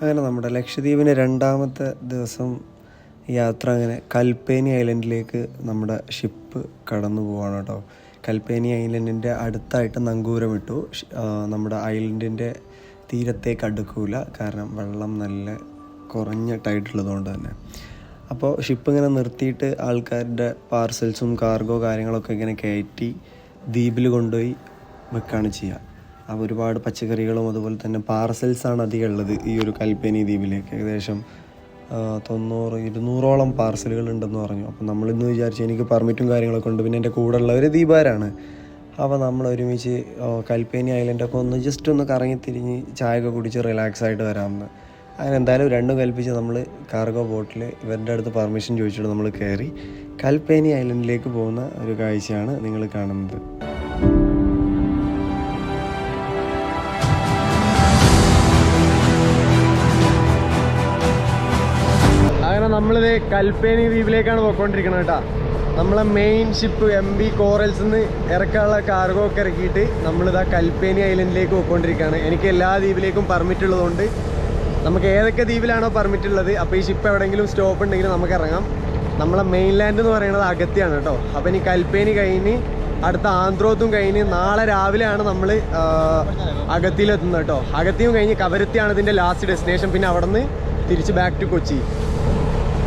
അങ്ങനെ നമ്മുടെ ലക്ഷദ്വീപിന് രണ്ടാമത്തെ ദിവസം യാത്ര അങ്ങനെ കൽപ്പേനി ഐലൻഡിലേക്ക് നമ്മുടെ ഷിപ്പ് കടന്നു പോവാണ് കേട്ടോ. കൽപ്പേനി ഐലൻഡിന്റെ അടുത്തായിട്ട് നങ്കൂരം ഇട്ടു. നമ്മുടെ ഐലൻഡിന്റെ തീരത്തേക്ക് അടുക്കൂല. കാരണം വെള്ളം നല്ല കുറഞ്ഞിട്ടായിട്ടുള്ളത് തന്നെ. അപ്പോൾ ഷിപ്പ് ഇങ്ങനെ നിർത്തിയിട്ട് ആൾക്കാരുടെ പാർസൽസും കാർഗോ കാര്യങ്ങളൊക്കെ ഇങ്ങനെ കയറ്റി ദ്വീപിൽ കൊണ്ടുപോയി വെക്കാണ് ചെയ്യുക. അപ്പോൾ ഒരുപാട് പച്ചക്കറികളും അതുപോലെ തന്നെ പാർസൽസാണ് അധികം ഉള്ളത് ഈ ഒരു കൽപ്പേനി ദ്വീപിലേക്ക്. ഏകദേശം തൊണ്ണൂറ് ഇരുന്നൂറോളം പാർസലുകൾ ഉണ്ടെന്ന് പറഞ്ഞു. അപ്പോൾ നമ്മളിന്ന് വിചാരിച്ചു എനിക്ക് പെർമിറ്റും കാര്യങ്ങളൊക്കെ ഉണ്ട്. പിന്നെ എന്റെ കൂടെ ഉള്ളവർ ദീപാരാണ്. അപ്പോൾ നമ്മൾ ഒരുമിച്ച് കൽപ്പേനി ഐലൻഡൊക്കെ ഒന്ന് ജസ്റ്റ് ഒന്ന് കറങ്ങി തിരിഞ്ഞ് ചായയൊക്കെ കുടിച്ച് റിലാക്സ് ആയിട്ട് വരാമെന്ന്. അങ്ങനെ എന്തായാലും രണ്ടും കൽപ്പിച്ച് നമ്മൾ കാർഗോ ബോട്ടിൽ ഇവരുടെ അടുത്ത് പെർമിഷൻ ചോദിച്ചിട്ട് നമ്മൾ കയറി കൽപ്പേനി ഐലൻഡിലേക്ക് പോകുന്ന ഒരു കാഴ്ചയാണ് നിങ്ങൾ കാണുന്നത്. അങ്ങനെ നമ്മളിത് കൽപ്പേനി ദ്വീപിലേക്കാണ് പോയിക്കൊണ്ടിരിക്കുന്നത് കേട്ടോ. നമ്മളെ main ship M B Corals നിന്ന് ഇറക്കാനുള്ള കാർഗോ ഒക്കെ ഇറക്കിയിട്ട് നമ്മളിതാ കൽപ്പേനി ഐലൻഡിലേക്ക് പോയിക്കൊണ്ടിരിക്കുകയാണ്. എനിക്ക് എല്ലാ ദ്വീപിലേക്കും പെർമിറ്റ് ഉള്ളതുകൊണ്ട് നമുക്ക് ഏതൊക്കെ ദ്വീപിലാണോ പെർമിറ്റ് ഉള്ളത് അപ്പോൾ ഈ ഷിപ്പ് എവിടെയെങ്കിലും സ്റ്റോപ്പ് ഉണ്ടെങ്കിലും നമുക്ക് ഇറങ്ങാം. നമ്മളെ മെയിൻലാൻഡ് എന്ന് പറയുന്നത് അകത്തിയാണ് കേട്ടോ. അപ്പോൾ ഇനി കൽപ്പേനി കഴിഞ്ഞ് അടുത്ത ആന്ധ്രോത്തും കഴിഞ്ഞ് നാളെ രാവിലെയാണ് നമ്മൾ അഗത്തിയിലെത്തുന്നത് കേട്ടോ. അഗത്തിയും കഴിഞ്ഞ് കവരത്തിയാണ് ഇതിന്റെ ലാസ്റ്റ് ഡെസ്റ്റിനേഷൻ പിന്നെ അവിടെ നിന്ന് തിരിച്ച് ബാക്ക് ടു കൊച്ചി.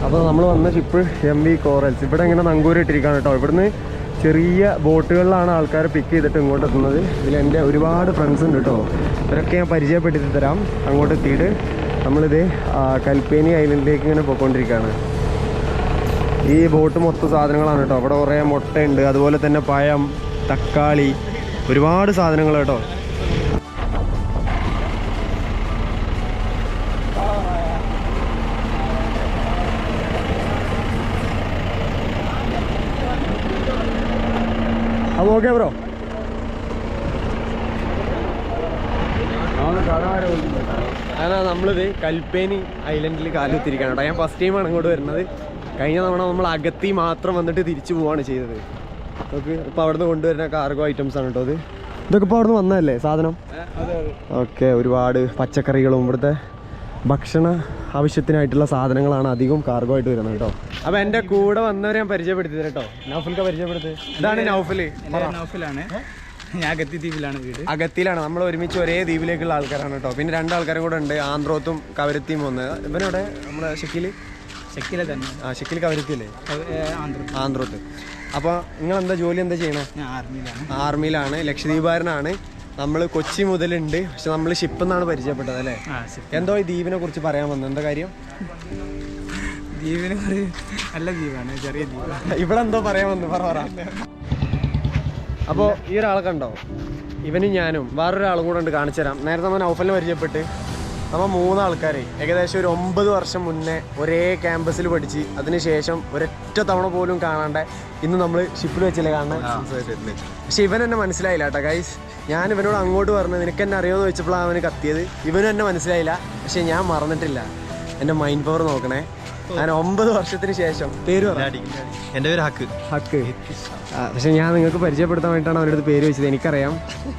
അപ്പോൾ നമ്മൾ വന്ന ഷിപ്പ് എം വി കോറൽസ് ഇവിടെ ഇങ്ങനെ നങ്കൂരിട്ടിരിക്കുകയാണ് കേട്ടോ. ഇവിടുന്ന് ചെറിയ ബോട്ടുകളിലാണ് ആൾക്കാരെ പിക്ക് ചെയ്തിട്ട് ഇങ്ങോട്ട് എത്തുന്നത്. ഇതിൽ എന്റെ ഒരുപാട് ഫ്രണ്ട്സ് ഉണ്ട് കേട്ടോ. ഇവരൊക്കെ ഞാൻ പരിചയപ്പെടുത്തി തരാം. അങ്ങോട്ട് എത്തിയിട്ട് നമ്മളിത് കൽപ്പേനി ഐലൻഡിലേക്ക് ഇങ്ങനെ പോയിക്കൊണ്ടിരിക്കുകയാണ് ഈ ബോട്ട് മൊത്തം സാധനങ്ങളാണ് കേട്ടോ. അവിടെ കുറേ മുട്ടയുണ്ട്. അതുപോലെ തന്നെ പഴം തക്കാളി ഒരുപാട് സാധനങ്ങൾ കേട്ടോ. അത് ഓക്കെ ബ്രോ അതാ നമ്മളിത് കൽപ്പേനി ഐലൻഡിൽ കാലുത്തിരിക്കാണ് കേട്ടോ. ഞാൻ ഫസ്റ്റ് ടൈമാണ് ഇങ്ങോട്ട് വരുന്നത്. കഴിഞ്ഞ തവണ നമ്മൾ അകത്തി മാത്രം വന്നിട്ട് തിരിച്ചു പോവാണ് ചെയ്തത്. നമുക്ക് ഇപ്പോൾ അവിടുന്ന് കൊണ്ടുവരുന്ന കാർഗോ ഐറ്റംസ് ആണ് കേട്ടോ അത് ഇതൊക്കെ ഇപ്പോൾ അവിടുന്ന് വന്നതല്ലേ സാധനം? ഓക്കെ ഒരുപാട് പച്ചക്കറികളും ഇവിടുത്തെ ഭക്ഷണ ആവശ്യത്തിനായിട്ടുള്ള സാധനങ്ങളാണ് അധികം കാർഗോ ആയിട്ട് വരുന്നത് കേട്ടോ. അപ്പൊ എന്റെ കൂടെ വന്നവരെ ഞാൻ പരിചയപ്പെടുത്തി കേട്ടോ. നൗഫൽക്ക് പരിചയപ്പെടുത്തി. ഇതാണ് നൗഫൽ. നൗഫലാണ്. ഞാൻ അഗത്തി ദ്വീപിലാണ് വീട്. അഗത്തിയിലാണ് നമ്മൾ ഒരുമിച്ച് ഒരേ ദ്വീപിലേക്കുള്ള ആൾക്കാരാണ് കേട്ടോ. പിന്നെ രണ്ടാൾക്കാരും കൂടെ ഉണ്ട്. ആന്ധ്രോത്തും കവരത്തിയും വന്ന് ഇവനവിടെ നമ്മുടെ ഷെക്കിൽ ചെക്കിലെ തന്നെ. ആ ഷെക്കിൽ കവരത്തിയല്ലേ? അത്, ഏ, ആന്ധ്രോത്ത് അപ്പോൾ നിങ്ങൾ എന്താ ജോലി എന്താ ചെയ്യണേ? ഞാൻ ആർമിയിലാണ്. ആർമിയിലാണ്. ലക്ഷദ്വീപുകാരനാണ് നമ്മൾ കൊച്ചി മുതലുണ്ട്. പക്ഷെ നമ്മൾ ഷിപ്പ് എന്നാണ് പരിചയപ്പെട്ടത് അല്ലേ? എന്തോ ഈ ദ്വീപിനെ കുറിച്ച് പറയാൻ വന്നത് എന്താ കാര്യം? ദ്വീപിനെ നല്ല ദ്വീപാണ് ചെറിയ ദ്വീപ് ഇവിടെ എന്തോ പറയാൻ വന്നു. പറ പറ. അപ്പോൾ ഈ ഒരാളെ കണ്ടോ? ഇവനും ഞാനും വേറൊരാളും കൂടെ ഉണ്ട് കാണിച്ചു തരാം. നേരത്തെ നമ്മൾ നൗഫലിന് പരിചയപ്പെട്ട്. നമ്മൾ മൂന്നാൾക്കാരെ. ഏകദേശം ഒരു ഒമ്പത് വർഷം മുന്നേ ഒരേ ക്യാമ്പസിൽ പഠിച്ച് അതിനുശേഷം ഒരൊറ്റ തവണ പോലും കാണാണ്ട് ഇന്ന് നമ്മൾ ഷിപ്പിൽ വെച്ചില്ല കാണാൻ പക്ഷെ ഇവൻ എന്നെ മനസ്സിലായില്ല കേട്ടോ ഗൈസ് ഞാൻ ഇവനോട് അങ്ങോട്ട് പറഞ്ഞു നിനക്ക് എന്നെ അറിയാമെന്ന് ചോദിച്ചപ്പോഴാണ് അവന് കത്തിയത്. ഇവനും എന്നെ മനസ്സിലായില്ല. പക്ഷെ ഞാൻ മറന്നിട്ടില്ല. എന്റെ മൈൻഡ് പവർ നോക്കണേ. ഞാൻ ഒമ്പത് വർഷത്തിന് ശേഷം പേര് എന്റെ എന്റെ പേര് ഹക്ക്. ഹക്ക്. പക്ഷെ ഞാൻ നിങ്ങൾക്ക് പരിചയപ്പെടുത്താൻ വേണ്ടിയിട്ടാണ് അവരുടെ പേര് വെച്ചത്. എനിക്കറിയാം.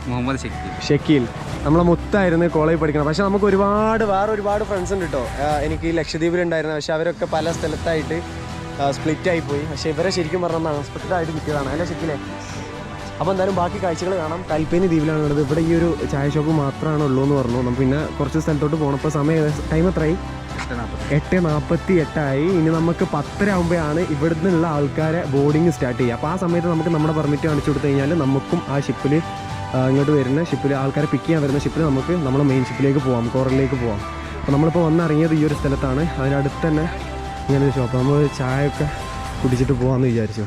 മുഹമ്മദ് ഷെക്കി ഷക്കീൽ. നമ്മളെ മുത്തായിരുന്നു കോളേജിൽ പഠിക്കണം പക്ഷെ നമുക്ക് ഒരുപാട് വേറെ ഒരുപാട് ഫ്രണ്ട്സ് ഉണ്ട് കേട്ടോ എനിക്ക് ലക്ഷദ്വീപിലുണ്ടായിരുന്നു പക്ഷെ അവരൊക്കെ പല സ്ഥലത്തായിട്ട് സ്പ്ലിറ്റ് ആയി പോയി. പക്ഷെ ഇവരെ ശരിക്കും പറഞ്ഞാൽ ആയിട്ട് കിട്ടിയതാണ്. അല്ലേ ഷക്കീലെ? അപ്പോൾ എന്തായാലും ബാക്കി കാഴ്ചകൾ കാണാം. കൽപ്പേനി ദ്വീപിലാണ് ഉള്ളത്. ഇവിടെ ഈ ഒരു ചായ ഷോപ്പ് മാത്രമാണ് ഉള്ളൂ എന്ന് പറഞ്ഞു. നമുക്ക് പിന്നെ കുറച്ച് സ്ഥലത്തോട്ട് പോകണം ഇപ്പോൾ സമയം ടൈം എത്രയായി? എട്ട് നാൽപ്പത്തി എട്ടായി. ഇനി നമുക്ക് പത്തര ആകുമ്പോഴാണ് ഇവിടെ നിന്നുള്ള ആൾക്കാരെ ബോർഡിങ് സ്റ്റാർട്ട് ചെയ്യുക. അപ്പോൾ ആ സമയത്ത് നമുക്ക് നമ്മുടെ പെർമിറ്റ് കാണിച്ചു കൊടുത്തു കഴിഞ്ഞാൽ നമുക്കും ആ ഷിപ്പിൽ ഇങ്ങോട്ട് വരുന്ന ഷിപ്പിൽ ആൾക്കാരെ പിക്ക് ചെയ്യാൻ വരുന്ന ഷിപ്പിൽ നമുക്ക് നമ്മുടെ മെയിൻ ഷിപ്പിലേക്ക് പോവാം കോറലിലേക്ക് പോവാം. അപ്പോൾ നമ്മളിപ്പോൾ വന്നിറങ്ങിയത് ഈ ഒരു സ്ഥലത്താണ്. അതിനടുത്ത് തന്നെ ഇങ്ങനെ ഷോപ്പ് നമ്മൾ ചായ ഒക്കെ കുടിച്ചിട്ട് പോകാമെന്ന് വിചാരിച്ചു.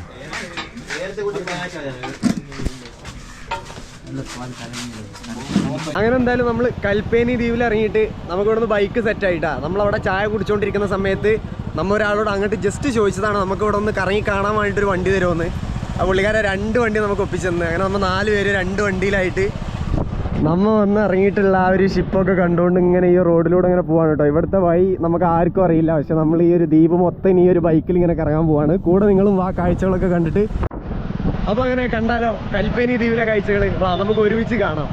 അങ്ങനെ എന്തായാലും നമ്മൾ കൽപ്പേനി ദ്വീപിൽ ഇറങ്ങിയിട്ട് നമുക്ക് ഇവിടുന്ന് ബൈക്ക് സെറ്റ് ആയിട്ടാ. നമ്മൾ അവിടെ ചായ കുടിച്ചുകൊണ്ടിരിക്കുന്ന സമയത്ത് നമ്മ ഒരാളോട് അങ്ങോട്ട് ജസ്റ്റ് ചോദിച്ചതാണ് നമുക്ക് ഇവിടെ ഒന്ന് കറങ്ങി കാണാൻ വേണ്ടിയിട്ട് ഒരു വണ്ടി തരുമെന്ന്? ആ പുള്ളിക്കാരെ രണ്ട് വണ്ടി നമുക്ക് ഒപ്പിച്ചെന്ന്. അങ്ങനെ നമ്മൾ നാല് പേര് രണ്ട് വണ്ടിയിലായിട്ട് നമ്മ വന്ന് ഇറങ്ങിയിട്ടുള്ള ആ ഒരു ഷിപ്പൊക്കെ കണ്ടുകൊണ്ട് ഇങ്ങനെ ഈ റോഡിലൂടെ ഇങ്ങനെ പോവാണ് കേട്ടോ. ഇവിടുത്തെ വഴി നമുക്ക് ആർക്കും അറിയില്ല. പക്ഷെ നമ്മൾ ഈ ഒരു ദ്വീപ് മൊത്തം ഈ ഒരു ബൈക്കിൽ ഇങ്ങനെ കറങ്ങാൻ പോവാണ്. കൂടെ നിങ്ങളും ആ കാഴ്ചകളൊക്കെ കണ്ടിട്ട് അപ്പൊ അങ്ങനെ കണ്ടാലോ കൽപ്പേനി ദ്വീപിലെ കാഴ്ചകൾ നമുക്ക് ഒരുമിച്ച് കാണാം.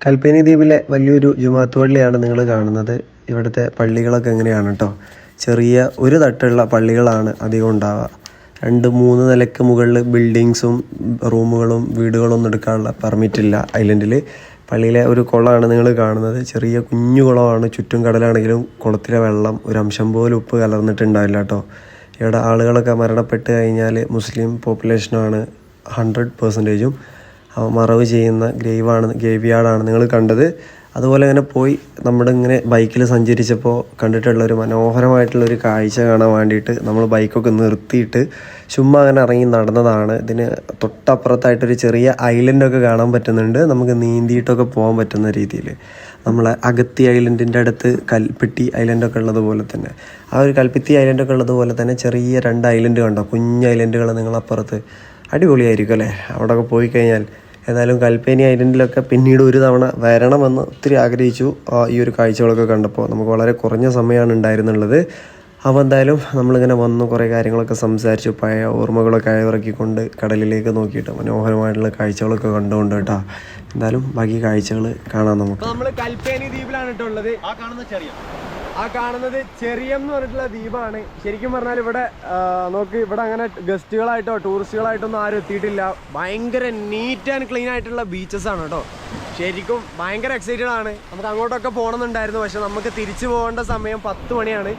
കൽപ്പേനി ദ്വീപിലെ വലിയൊരു ജുമാത്ത് പള്ളിയാണ് നിങ്ങൾ കാണുന്നത്. ഇവിടുത്തെ പള്ളികളൊക്കെ എങ്ങനെയാണ് കേട്ടോ ചെറിയ ഒരു തട്ടുള്ള പള്ളികളാണ് അധികം ഉണ്ടാവുക. രണ്ട് മൂന്ന് നിലയ്ക്ക് മുകളിൽ ബിൽഡിങ്സും റൂമുകളും വീടുകളൊന്നും എടുക്കാനുള്ള പെർമിറ്റ് ഇല്ല ഐലൻഡിൽ പള്ളിയിലെ ഒരു കുളമാണ് നിങ്ങൾ കാണുന്നത്. ചെറിയ കുഞ്ഞു കുളമാണ്. ചുറ്റും കടലാണെങ്കിലും കുളത്തിലെ വെള്ളം ഒരു അംശം പോലും ഉപ്പ് കലർന്നിട്ടുണ്ടാവില്ല കേട്ടോ ഇവിടെ ആളുകളൊക്കെ മരണപ്പെട്ട് കഴിഞ്ഞാൽ മുസ്ലിം പോപ്പുലേഷനാണ് ഹൺഡ്രഡ് പെർസെന്റേജും മറവ് ചെയ്യുന്ന ഗ്രേവാണ് ഗ്രേവ് യാർഡാണ് നിങ്ങൾ കണ്ടത്. അതുപോലെ അങ്ങനെ പോയി നമ്മുടെ ഇങ്ങനെ ബൈക്കിൽ സഞ്ചരിച്ചപ്പോൾ കണ്ടിട്ടുള്ള ഒരു മനോഹരമായിട്ടുള്ള ഒരു കാഴ്ച കാണാൻ വേണ്ടിയിട്ട് നമ്മൾ ബൈക്കൊക്കെ നിർത്തിയിട്ട് ചുമ്മാ അങ്ങനെ ഇറങ്ങി നടന്നതാണ്. ഇതിന് തൊട്ടപ്പുറത്തായിട്ടൊരു ചെറിയ ഐലൻഡൊക്കെ കാണാൻ പറ്റുന്നുണ്ട്. നമുക്ക് നീന്തിയിട്ടൊക്കെ പോകാൻ പറ്റുന്ന രീതിയിൽ. നമ്മളെ അഗത്തി ഐലൻഡിന്റെ അടുത്ത് കൽപ്പെട്ടി ഐലൻഡൊക്കെ ഉള്ളതുപോലെ തന്നെ. ആ ഒരു കൽപ്പിത്തി ഐലൻഡൊക്കെ ഉള്ളതുപോലെ തന്നെ ചെറിയ രണ്ട് ഐലൻഡ് കണ്ടോ? കുഞ്ഞ് ഐലൻഡുകൾ നിങ്ങളപ്പുറത്ത്. അടിപൊളിയായിരിക്കും അല്ലേ? അവിടെയൊക്കെ പോയി കഴിഞ്ഞാൽ ഏതായാലും കൽപ്പേനി ഐലൻഡിലൊക്കെ പിന്നീട് ഒരു തവണ വരണമെന്ന് ഒത്തിരി ആഗ്രഹിച്ചു. ഈ ഒരു കാഴ്ചകളൊക്കെ കണ്ടപ്പോൾ നമുക്ക് വളരെ കുറഞ്ഞ സമയമാണ് ഉണ്ടായിരുന്നുള്ളത്. അപ്പോൾ എന്തായാലും നമ്മളിങ്ങനെ വന്നു കുറേ കാര്യങ്ങളൊക്കെ സംസാരിച്ചു പഴയ ഓർമ്മകളൊക്കെ അയവിറക്കിക്കൊണ്ട് കടലിലേക്ക് നോക്കിയിട്ട് മനോഹരമായിട്ടുള്ള കാഴ്ചകളൊക്കെ കണ്ടുകൊണ്ട് കേട്ടോ. എന്തായാലും ബാക്കി കാഴ്ചകൾ കാണാം നമുക്ക്. നമ്മൾ കൽപ്പേനി ദ്വീപിലാണ് കേട്ടോ ഉള്ളത്. ആ കാണുന്ന ചെറിയ ആ കാണുന്നത് ചെറിയം എന്ന് പറഞ്ഞിട്ടുള്ള ദ്വീപാണ്. ശരിക്കും പറഞ്ഞാൽ ഇവിടെ നോക്ക് ഇവിടെ അങ്ങനെ ഗസ്റ്റുകളായിട്ടോ ടൂറിസ്റ്റുകളായിട്ടൊന്നും ആരും എത്തിയിട്ടില്ല. ഭയങ്കര നീറ്റ് ആൻഡ് ക്ലീൻ ആയിട്ടുള്ള ബീച്ചസ് ആണ് കേട്ടോ. ശരിക്കും ഭയങ്കര എക്സൈറ്റഡ് ആണ്. നമുക്ക് അങ്ങോട്ടൊക്കെ പോകണമെന്നുണ്ടായിരുന്നു. പക്ഷെ നമുക്ക് തിരിച്ചു പോകേണ്ട സമയം പത്ത് മണിയാണ്.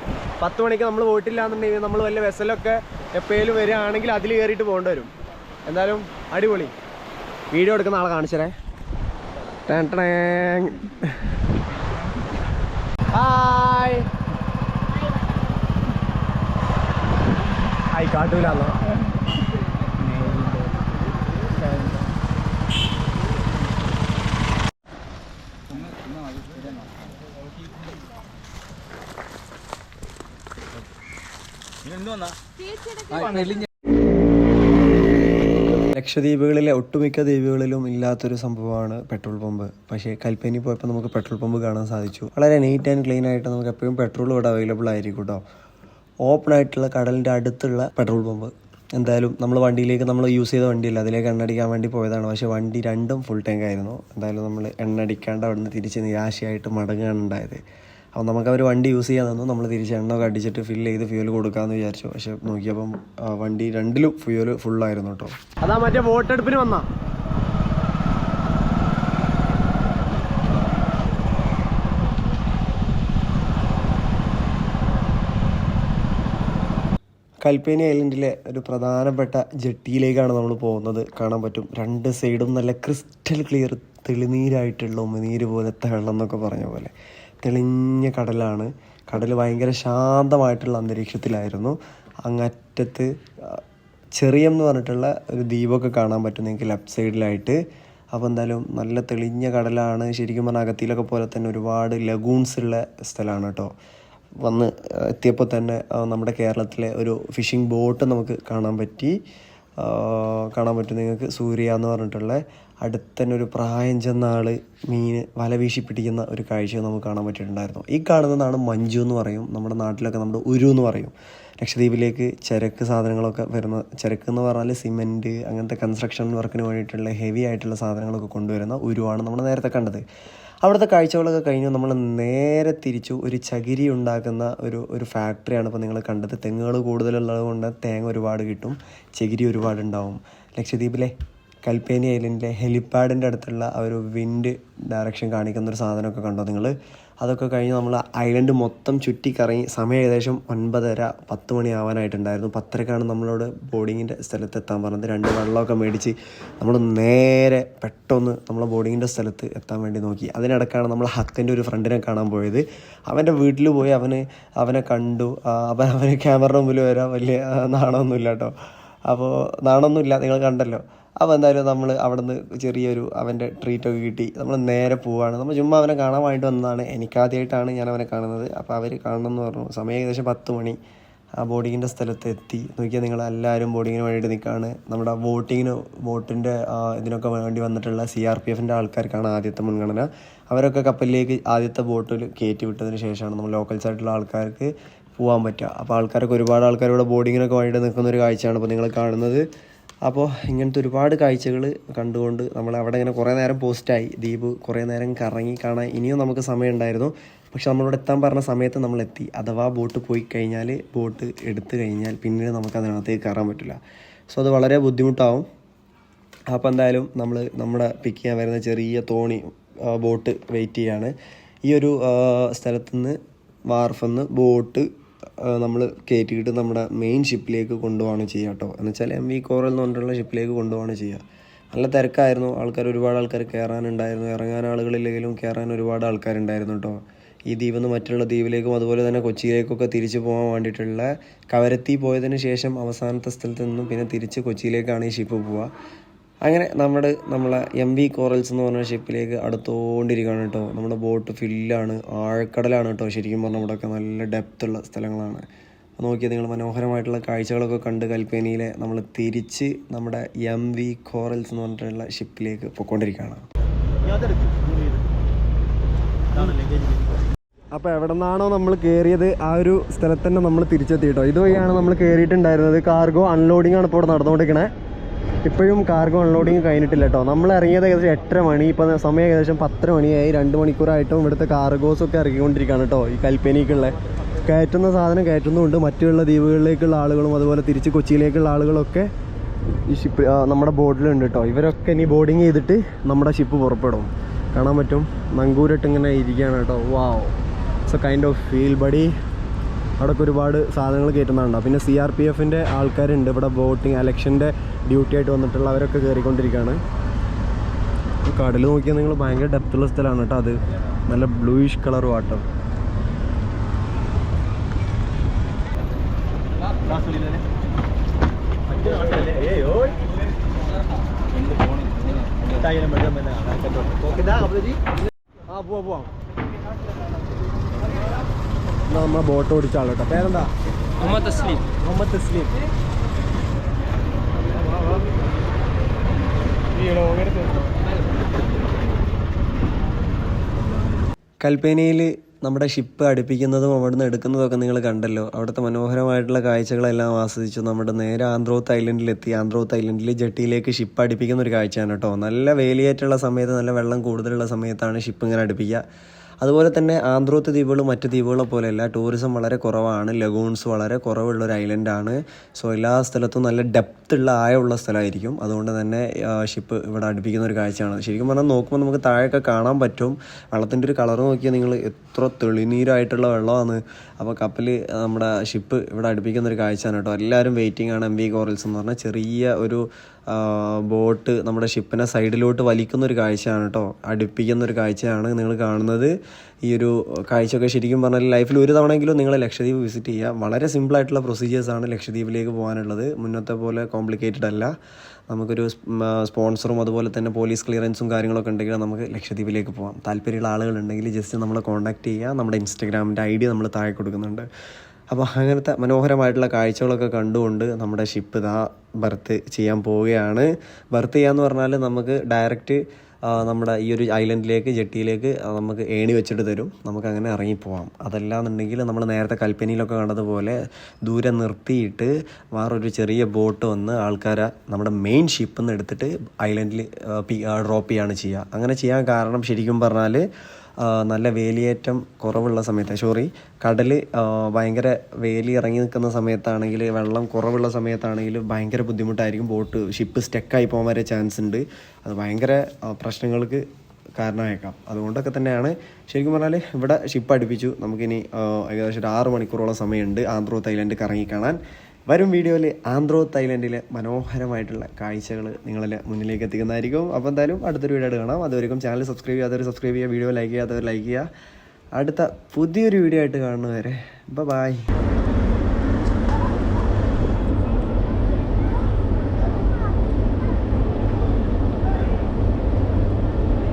പത്ത് മണിക്ക് നമ്മൾ പോയിട്ടില്ല എന്നുണ്ടെങ്കിൽ നമ്മൾ വല്ല വെസലൊക്കെ എപ്പോഴും വരികയാണെങ്കിൽ അതിൽ കയറിയിട്ട് പോകേണ്ടി വരും. എന്തായാലും അടിപൊളി. വീഡിയോ എടുക്കുന്ന ആളെ കാണിച്ചേ ടേൻ ടേൻ. ഹായ് ഹായ് കാട്ടൂലാന്നോ ലക്ഷദ്വീപുകളിലെ ഒട്ടുമിക്ക ദ്വീപുകളിലും ഇല്ലാത്തൊരു സംഭവമാണ് പെട്രോൾ പമ്പ്. പക്ഷേ കൽപ്പനി പോയപ്പോൾ നമുക്ക് പെട്രോൾ പമ്പ് കാണാൻ സാധിച്ചു. വളരെ നീറ്റ് ആൻഡ് ക്ലീൻ ആയിട്ട് നമുക്ക് എപ്പോഴും പെട്രോൾ ഇവിടെ അവൈലബിൾ ആയിരിക്കും കേട്ടോ ഓപ്പൺ ആയിട്ടുള്ള കടലിന്റെ അടുത്തുള്ള പെട്രോൾ പമ്പ്. എന്തായാലും നമ്മൾ വണ്ടിയിലേക്ക് നമ്മൾ യൂസ് ചെയ്ത വണ്ടിയില്ല. അതിലേക്ക് എണ്ണടിക്കാൻ വേണ്ടി പോയതാണ്. പക്ഷേ വണ്ടി രണ്ടും ഫുൾ ടാങ്ക് ആയിരുന്നു. എന്തായാലും നമ്മൾ എണ്ണടിക്കാണ്ട് അവിടുന്ന് തിരിച്ച് നിരാശയായിട്ട് മടങ്ങുകയാണ് ഉണ്ടായത്. അപ്പോൾ നമുക്ക് അവർ വണ്ടി യൂസ് ചെയ്യാൻ തന്നു. നമ്മൾ തിരിച്ച് എണ്ണൊക്കെ അടിച്ചിട്ട് ഫില്ല് ചെയ്ത് ഫ്യൂൽ കൊടുക്കാമെന്ന് വിചാരിച്ചു. പക്ഷെ നോക്കിയപ്പം വണ്ടി രണ്ടിലും ഫ്യൂൽ ഫുള്ളായിരുന്നു കേട്ടോ അതാ മറ്റേ വോട്ടെടുപ്പിന് വന്ന. കൽപ്പേനി ഐലൻഡിലെ ഒരു പ്രധാനപ്പെട്ട ജെട്ടിയിലേക്കാണ് നമ്മൾ പോകുന്നത് കാണാൻ പറ്റും. രണ്ട് സൈഡും നല്ല ക്രിസ്റ്റൽ ക്ലിയർ തെളിനീരായിട്ടുള്ള ഉമിനീര് പോലത്തെ വെള്ളം എന്നൊക്കെ പറഞ്ഞ പോലെ. തെളിഞ്ഞ കടലാണ്. കടൽ ഭയങ്കര ശാന്തമായിട്ടുള്ള അന്തരീക്ഷത്തിലായിരുന്നു. അങ്ങറ്റത്ത് ചെറിയ എന്ന് പറഞ്ഞിട്ടുള്ള ഒരു ദ്വീപൊക്കെ കാണാൻ പറ്റും നിങ്ങൾക്ക് ലെഫ്റ്റ് സൈഡിലായിട്ട്. അപ്പോൾ എന്തായാലും നല്ല തെളിഞ്ഞ കടലാണ്. ശരിക്കും പറഞ്ഞാൽ അകത്തിയിലൊക്കെ പോലെ തന്നെ ഒരുപാട് ലഗൂൺസ് ഉള്ള സ്ഥലമാണ് കേട്ടോ. വന്ന് എത്തിയപ്പോൾ തന്നെ നമ്മുടെ കേരളത്തിലെ ഒരു ഫിഷിംഗ് ബോട്ട് നമുക്ക് കാണാൻ പറ്റി. കാണാൻ പറ്റും. നിങ്ങൾക്ക് സൂര്യ എന്ന് പറഞ്ഞിട്ടുള്ള അടുത്തന്നെ ഒരു പ്രായം ചെന്ന ആൾ മീൻ വല വീശി പിടിക്കുന്ന ഒരു കാഴ്ച നമുക്ക് കാണാൻ പറ്റിയിട്ടുണ്ടായിരുന്നു. ഈ കാണുന്നതാണ് മഞ്ജു എന്ന് പറയും. നമ്മുടെ നാട്ടിലൊക്കെ നമ്മുടെ ഉരു എന്ന് പറയും. ലക്ഷദ്വീപിലേക്ക് ചരക്ക് സാധനങ്ങളൊക്കെ വരുന്ന ചരക്ക് എന്ന് പറഞ്ഞാൽ സിമെന്റ് അങ്ങനത്തെ കൺസ്ട്രക്ഷൻ വർക്കിന് വേണ്ടിയിട്ടുള്ള ഹെവി ആയിട്ടുള്ള സാധനങ്ങളൊക്കെ കൊണ്ടുവരുന്ന ഉരുവാണ് നമ്മൾ നേരത്തെ കണ്ടത്. അവിടുത്തെ കാഴ്ചകളൊക്കെ കഴിഞ്ഞ് നമ്മൾ നേരെ തിരിച്ചു ഒരു ചകിരി ഉണ്ടാക്കുന്ന ഒരു ഒരു ഫാക്ടറിയാണ് ഇപ്പോൾ നിങ്ങൾ കണ്ടത്. തെങ്ങുകൾ കൂടുതലുള്ളത് കൊണ്ട് തേങ്ങ ഒരുപാട് കിട്ടും ചകിരി ഒരുപാട് ഉണ്ടാവും. ലക്ഷദ്വീപിലെ കൽപ്പേനി ഐലൻഡിലെ ഹെലിപ്പാഡിന്റെ അടുത്തുള്ള ആ ഒരു വിൻഡ് ഡയറക്ഷൻ കാണിക്കുന്ന ഒരു സാധനമൊക്കെ കണ്ടോ നിങ്ങൾ? അതൊക്കെ കഴിഞ്ഞ് നമ്മൾ ഐലൻഡ് മൊത്തം ചുറ്റിക്കറങ്ങി സമയം ഏകദേശം ഒൻപതര പത്ത് മണി ആവാനായിട്ടുണ്ടായിരുന്നു. പത്തരക്കാണ് നമ്മളോട് ബോർഡിങ്ങിന്റെ സ്ഥലത്തെത്താൻ പറഞ്ഞത്. രണ്ട് വെള്ളമൊക്കെ മേടിച്ച് നമ്മൾ നേരെ പെട്ടെന്ന് നമ്മൾ ബോർഡിങ്ങിന്റെ സ്ഥലത്ത് എത്താൻ വേണ്ടി നോക്കി. അതിനിടക്കാണ് നമ്മൾ ഹക്കന്റെ ഒരു ഫ്രണ്ടിനെ കാണാൻ പോയത്. അവന്റെ വീട്ടിൽ പോയി അവന് അവനെ കണ്ടു. അവൻ അവന് ക്യാമറ മുമ്പിൽ വരാൻ വലിയ നാണമൊന്നുമില്ല കേട്ടോ അപ്പോൾ നാണമൊന്നുമില്ല നിങ്ങൾ കണ്ടല്ലോ. അപ്പോൾ എന്തായാലും നമ്മൾ അവിടെ നിന്ന് ചെറിയൊരു അവന്റെ ട്രീറ്റൊക്കെ കിട്ടി. നമ്മൾ നേരെ പോവാണ്. നമ്മൾ ചുമ്മാ അവനെ കാണാൻ വേണ്ടി വന്നതാണ്. എനിക്കാദ്യമായിട്ടാണ് ഞാൻ അവനെ കാണുന്നത്. അപ്പോൾ അവർ കാണണം എന്ന് പറഞ്ഞു. സമയം ഏകദേശം പത്ത് മണി. ആ ബോർഡിങ്ങിന്റെ സ്ഥലത്ത് എത്തി. നോക്കിയാൽ നിങ്ങൾ എല്ലാവരും ബോർഡിങ്ങിന് വേണ്ടിയിട്ട് നിൽക്കുകയാണ് നമ്മുടെ വോട്ടിങ്ങിന് വോട്ടിന്റെ ഇതിനൊക്കെ വേണ്ടി വന്നിട്ടുള്ള സി ആർ പി എഫിന്റെ ആൾക്കാർക്കാണ് ആദ്യത്തെ മുൻഗണന. അവരൊക്കെ കപ്പലിലേക്ക് ആദ്യത്തെ ബോട്ടിൽ കയറ്റി വിട്ടതിന് ശേഷമാണ് നമ്മൾ ലോക്കൽസ് ആയിട്ടുള്ള ആൾക്കാർക്ക് പോകാൻ പറ്റുക. അപ്പോൾ ആൾക്കാരൊക്കെ ഒരുപാട് ആൾക്കാർ ഇവിടെ ബോർഡിങ്ങിനൊക്കെ വേണ്ടി നിൽക്കുന്ന ഒരു കാഴ്ചയാണ് ഇപ്പോൾ നിങ്ങൾ കാണുന്നത്. അപ്പോൾ ഇങ്ങനത്തെ ഒരുപാട് കാഴ്ചകൾ കണ്ടുകൊണ്ട് നമ്മൾ അവിടെ ഇങ്ങനെ കുറേ നേരം പോസ്റ്റായി ദ്വീപ് കുറേ നേരം കറങ്ങി കാണാൻ ഇനിയും നമുക്ക് സമയം സമയമുണ്ടായിരുന്നു. പക്ഷെ നമ്മളോട് എത്താൻ പറഞ്ഞ സമയത്ത് നമ്മൾ എത്തി അഥവാ ബോട്ട് പോയി കഴിഞ്ഞാൽ ബോട്ട് എടുത്തു കഴിഞ്ഞാൽ പിന്നീട് നമുക്ക് അതിനകത്തേക്ക് കയറാൻ പറ്റില്ല. സോ അത് വളരെ ബുദ്ധിമുട്ടാവും. അപ്പോൾ എന്തായാലും നമ്മൾ നമ്മുടെ പിക്ക് ചെയ്യാൻ വരുന്ന ചെറിയ തോണി ബോട്ട് വെയിറ്റ് ചെയ്യാണ്. ഈ ഒരു സ്ഥലത്തുനിന്ന് വാർഫെന്ന് ബോട്ട് നമ്മൾ കയറ്റിയിട്ട് നമ്മുടെ മെയിൻ ഷിപ്പിലേക്ക് കൊണ്ടുപോവാണ് ചെയ്യുക കേട്ടോ. എന്ന് വെച്ചാൽ എം വി കോറൽ എന്ന് പറഞ്ഞിട്ടുള്ള ഷിപ്പിലേക്ക് കൊണ്ടുപോവാണ് ചെയ്യുക. നല്ല തിരക്കായിരുന്നു. ആൾക്കാർ ഒരുപാട് ആൾക്കാർ കയറാനുണ്ടായിരുന്നു ഇറങ്ങാൻ ആളുകളില്ലെങ്കിലും കയറാൻ ഒരുപാട് ആൾക്കാരുണ്ടായിരുന്നു കേട്ടോ. ഈ ദ്വീപിൽ നിന്ന് മറ്റുള്ള ദ്വീപിലേക്കും അതുപോലെ തന്നെ കൊച്ചിയിലേക്കൊക്കെ തിരിച്ചു പോകാൻ വേണ്ടിയിട്ടുള്ള കവരത്തി പോയതിന് ശേഷം അവസാനത്തെ സ്ഥലത്ത് നിന്നും പിന്നെ തിരിച്ച് കൊച്ചിയിലേക്കാണ് ഈ ഷിപ്പ് പോവുക. അങ്ങനെ നമ്മുടെ നമ്മളെ എം വി കോറൽസ് എന്ന് പറഞ്ഞ ഷിപ്പിലേക്ക് അടുത്തോണ്ടിരിക്കുകയാണ് കേട്ടോ. നമ്മുടെ ബോട്ട് ഫില്ലാണ് ആഴക്കടലാണ് കേട്ടോ ശരിക്കും പറഞ്ഞാൽ ഇവിടെയൊക്കെ നല്ല ഡെപ്ത് ഉള്ള സ്ഥലങ്ങളാണ്. നോക്കിയാൽ നിങ്ങൾ മനോഹരമായിട്ടുള്ള കാഴ്ചകളൊക്കെ കണ്ട് കൽപ്പേനിയിലെ നമ്മൾ തിരിച്ച് നമ്മുടെ എം വി കോറൽസ് എന്ന് പറഞ്ഞിട്ടുള്ള ഷിപ്പിലേക്ക് പൊയ്ക്കൊണ്ടിരിക്കുകയാണ്. അപ്പോൾ എവിടെ നിന്നാണോ നമ്മൾ കയറിയത് ആ ഒരു സ്ഥലത്ത് തന്നെ നമ്മൾ തിരിച്ചെത്തി കേട്ടോ. ഇതുവഴിയാണ് നമ്മൾ കയറിയിട്ടുണ്ടായിരുന്നത് കാർഗോ അൺലോഡിംഗ് ആണ് ഇപ്പോൾ ഇവിടെ നടന്നുകൊണ്ടിരിക്കണേ. ഇപ്പോഴും കാർഗോ അൺലോഡിങ് കഴിഞ്ഞിട്ടില്ല കേട്ടോ നമ്മൾ ഇറങ്ങിയത് ഏകദേശം എട്ടര മണി. ഇപ്പോൾ സമയം ഏകദേശം പത്തര മണിയായി. രണ്ട് മണിക്കൂറായിട്ടും ഇവിടുത്തെ കാർഗോസൊക്കെ ഇറങ്ങിക്കൊണ്ടിരിക്കുകയാണ് കേട്ടോ ഈ കൽപ്പനിക്കുള്ള. കയറ്റുന്ന സാധനം കയറ്റുന്നുണ്ട്. മറ്റുള്ള ദ്വീപുകളിലേക്കുള്ള ആളുകളും അതുപോലെ തിരിച്ച് കൊച്ചിയിലേക്കുള്ള ആളുകളൊക്കെ ഈ ഷിപ്പ് നമ്മുടെ ബോർഡിലുണ്ട് കേട്ടോ ഇവരൊക്കെ ഇനി ബോർഡിങ് ചെയ്തിട്ട് നമ്മുടെ ഷിപ്പ് പുറപ്പെടും. കാണാൻ പറ്റും. നങ്കൂരിട്ട് ഇങ്ങനെ ഇരിക്കുകയാണ് കേട്ടോ wow a kind of feel buddy അവിടെയൊക്കെ ഒരുപാട് സാധനങ്ങൾ കയറ്റുന്നുണ്ടോ പിന്നെ സി ആർ പി എഫിന്റെ ആൾക്കാരുണ്ട്. ഇവിടെ ബോട്ടിങ് ഇലക്ഷന്റെ ഡ്യൂട്ടി ആയിട്ട് വന്നിട്ടുള്ള അവരൊക്കെ കയറിക്കൊണ്ടിരിക്കുകയാണ് കടൽ നോക്കിയാൽ നിങ്ങൾ ഭയങ്കര ഡെപ്തുള്ള സ്ഥലമാണ് കേട്ടോ അത്. നല്ല ബ്ലൂയിഷ് കളർ വാട്ടർ ആ പോവാ പോവാം. നമ്മളെ ബോട്ട് ഓടിച്ച ആളോട്ടോ. പേരെന്താ? മുഹമ്മദ് തസ്ലീം മുഹമ്മദ് തസ്ലീം കൽപ്പേനയിൽ നമ്മുടെ ഷിപ്പ് അടുപ്പിക്കുന്നതും അവിടുന്ന് എടുക്കുന്നതൊക്കെ നിങ്ങൾ കണ്ടല്ലോ. അവിടുത്തെ മനോഹരമായിട്ടുള്ള കാഴ്ചകളെല്ലാം ആസ്വദിച്ചു. നമ്മുടെ നേരെ ആന്ത്രോത്ത് ഐലൻഡിലെത്തി. ആന്ത്രോത്ത് ഐലൻഡിൽ ജെട്ടിയിലേക്ക് ഷിപ്പ് അടുപ്പിക്കുന്ന ഒരു കാഴ്ചയാണ് കേട്ടോ. നല്ല വേലിയേറ്റുള്ള സമയത്ത് നല്ല വെള്ളം കൂടുതലുള്ള സമയത്താണ് ഷിപ്പ് ഇങ്ങനെ അടുപ്പിക്കുക. അതുപോലെ തന്നെ ആന്ധ്രോത്ത് ദ്വീപുകളും മറ്റ് ദ്വീപുകളെ പോലെയല്ല ടൂറിസം വളരെ കുറവാണ് ലഗൂൺസ് വളരെ കുറവുള്ള ഒരു ഐലൻഡാണ് സോ എല്ലാ സ്ഥലത്തും നല്ല ഡെപ്ത് ഉള്ള ആയുള്ള സ്ഥലമായിരിക്കും. അതുകൊണ്ട് തന്നെ ഷിപ്പ് ഇവിടെ അടുപ്പിക്കുന്ന ഒരു കാഴ്ചയാണ്. ശരിക്കും പറഞ്ഞാൽ നോക്കുമ്പോൾ നമുക്ക് താഴെയൊക്കെ കാണാൻ പറ്റും. വെള്ളത്തിന്റെ ഒരു കളർ നോക്കിയാൽ നിങ്ങൾ എത്ര തെളിനീരായിട്ടുള്ള വെള്ളമാണ്. അപ്പോൾ കപ്പൽ നമ്മുടെ ഷിപ്പ് ഇവിടെ അടുപ്പിക്കുന്ന ഒരു കാഴ്ചയാണ് കേട്ടോ. എല്ലാവരും വെയിറ്റിംഗ് ആണ് എം വി കോറൽസ് എന്ന് പറഞ്ഞാൽ ചെറിയ ഒരു ബോട്ട് നമ്മുടെ ഷിപ്പിനെ സൈഡിലോട്ട് വലിക്കുന്ന ഒരു കാഴ്ചയാണ് കേട്ടോ. അടുപ്പിക്കുന്ന ഒരു കാഴ്ചയാണ് നിങ്ങൾ കാണുന്നത്. ഈ ഒരു കാഴ്ചയൊക്കെ ശരിക്കും പറഞ്ഞാൽ ലൈഫിൽ ഒരു തവണയെങ്കിലും നിങ്ങൾ ലക്ഷദ്വീപ് വിസിറ്റ് ചെയ്യുക വളരെ സിമ്പിളായിട്ടുള്ള പ്രൊസീജിയേഴ്സാണ് ലക്ഷദ്വീപിലേക്ക് പോകാനുള്ളത്. മുന്നത്തെ പോലെ കോംപ്ലിക്കേറ്റഡ് അല്ല. നമുക്കൊരു സ്പോൺസറും അതുപോലെ തന്നെ പോലീസ് ക്ലിയറൻസും കാര്യങ്ങളൊക്കെ ഉണ്ടെങ്കിൽ നമുക്ക് ലക്ഷദ്വീപിലേക്ക് പോകാം. താല്പര്യമുള്ള ആളുകളുണ്ടെങ്കിൽ ജസ്റ്റ് നമ്മളെ കോൺടാക്ട് ചെയ്യുക. നമ്മുടെ ഇൻസ്റ്റഗ്രാമിന്റെ ഐ നമ്മൾ താഴെ കൊടുക്കുന്നുണ്ട്. അപ്പോൾ അങ്ങനത്തെ മനോഹരമായിട്ടുള്ള കാഴ്ചകളൊക്കെ കണ്ടുകൊണ്ട് നമ്മുടെ ഷിപ്പ് ഇതാ ബർത്ത് ചെയ്യാൻ പോവുകയാണ്. ബർത്ത് ചെയ്യാന്ന് പറഞ്ഞാൽ നമുക്ക് ഡയറക്റ്റ് നമ്മുടെ ഈ ഒരു ഐലൻഡിലേക്ക് ജെട്ടിയിലേക്ക് നമുക്ക് ഏണി വെച്ചിട്ട് തരും. നമുക്ക് അങ്ങനെ ഇറങ്ങിപ്പോവാം. അതല്ലാന്നുണ്ടെങ്കിൽ നമ്മൾ നേരത്തെ കൽപ്പനിയിലൊക്കെ കണ്ടതുപോലെ ദൂരെ നിർത്തിയിട്ട് വേറൊരു ചെറിയ ബോട്ട് വന്ന് ആൾക്കാരെ നമ്മുടെ മെയിൻ ഷിപ്പിൽ നിന്ന് എടുത്തിട്ട് ഐലൻഡിൽ ഡ്രോപ്പ് ചെയ്യാണ് ചെയ്യുക അങ്ങനെ ചെയ്യാൻ കാരണം ശരിക്കും പറഞ്ഞാൽ നല്ല വേലിയേറ്റം കുറവുള്ള സമയത്ത് സോറി കടൽ ഭയങ്കര വേലി ഇറങ്ങി നിൽക്കുന്ന സമയത്താണെങ്കിൽ വെള്ളം കുറവുള്ള സമയത്താണെങ്കിൽ ഭയങ്കര ബുദ്ധിമുട്ടായിരിക്കും. ബോട്ട് ഷിപ്പ് സ്റ്റക്കായി പോകാൻ വരെ ചാൻസ് ഉണ്ട്. അത് ഭയങ്കര പ്രശ്നങ്ങൾക്ക് കാരണമായേക്കാം. അതുകൊണ്ടൊക്കെ തന്നെയാണ്. ശരിക്കും പറഞ്ഞാൽ ഇവിടെ ഷിപ്പ് അടുപ്പിച്ചു. നമുക്കിനി ഏകദേശം ഒരു ആറ് മണിക്കൂറോളം സമയമുണ്ട് ആന്ധ്രോ തൈലൻഡ് കറങ്ങി കാണാൻ. വരും വീഡിയോയിൽ ആന്ധ്രോ തായ്ലൻഡിലെ മനോഹരമായിട്ടുള്ള കാഴ്ചകൾ നിങ്ങളെ മുന്നിലേക്ക് എത്തിക്കുന്നതായിരിക്കും. അപ്പോൾ എന്തായാലും അടുത്തൊരു വീഡിയോ കാണാം. അതുവരെയും ചാനൽ സബ്സ്ക്രൈബ് ചെയ്യാത്തവർ സബ്സ്ക്രൈബ് ചെയ്യുക വീഡിയോ ലൈക്ക് ചെയ്യാത്തവർ ലൈക്ക് ചെയ്യുക. അടുത്ത പുതിയൊരു വീഡിയോ ആയിട്ട് കാണുന്നവരെ ബൈ